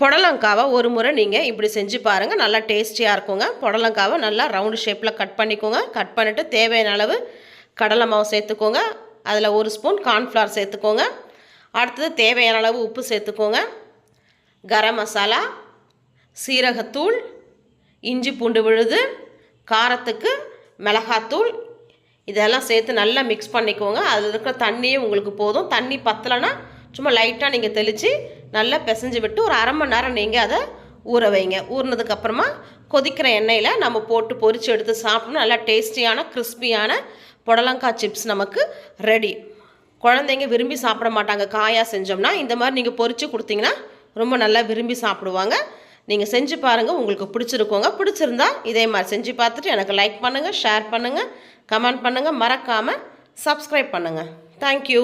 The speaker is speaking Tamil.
புடலங்காவை ஒரு முறை நீங்கள் இப்படி செஞ்சு பாருங்கள் நல்லா டேஸ்டியாக இருக்குங்க. புடலங்காவை நல்லா ரவுண்டு ஷேப்பில் கட் பண்ணிக்கோங்க. கட் பண்ணிவிட்டு தேவையான அளவு கடலை மாவு சேர்த்துக்கோங்க. அதில் ஒரு ஸ்பூன் கார்ன்ஃப்ளவர் சேர்த்துக்கோங்க. அடுத்தது தேவையான அளவு உப்பு சேர்த்துக்கோங்க. கரம் மசாலா சீரகத்தூள் இஞ்சி பூண்டு விழுது காரத்துக்கு மிளகாத்தூள். இதெல்லாம் சேர்த்து நல்லா மிக்ஸ் பண்ணிக்கோங்க. அதில் இருக்கிற தண்ணியே உங்களுக்கு போதும். தண்ணி பத்தலைன்னா சும்மா லைட்டாக நீங்கள் தெளித்து நல்லா பிசைஞ்சு விட்டு ஒரு அரை மணி நேரம் நீங்கள் அதை ஊற வைங்க. ஊறினதுக்கப்புறமா கொதிக்கிற எண்ணெயில் நம்ம போட்டு பொரித்து எடுத்து சாப்பிட்டோம்னா நல்லா டேஸ்டியான கிறிஸ்பியான புடலங்காய் சிப்ஸ் நமக்கு ரெடி. குழந்தைங்க விரும்பி சாப்பிட மாட்டாங்க. காயாக செஞ்சோம்னா இந்த மாதிரி நீங்கள் பொரித்து கொடுத்தீங்கன்னா ரொம்ப நல்லா விரும்பி சாப்பிடுவாங்க. நீங்கள் செஞ்சு பாருங்கள் உங்களுக்கு பிடிச்சிருக்கோங்க. பிடிச்சிருந்தா இதே மாதிரி செஞ்சு பார்த்துட்டு எனக்கு லைக் பண்ணுங்கள் ஷேர் பண்ணுங்கள் கமெண்ட் பண்ணுங்கள் மறக்காமல் சப்ஸ்கிரைப் பண்ணுங்கள் தேங்க்யூ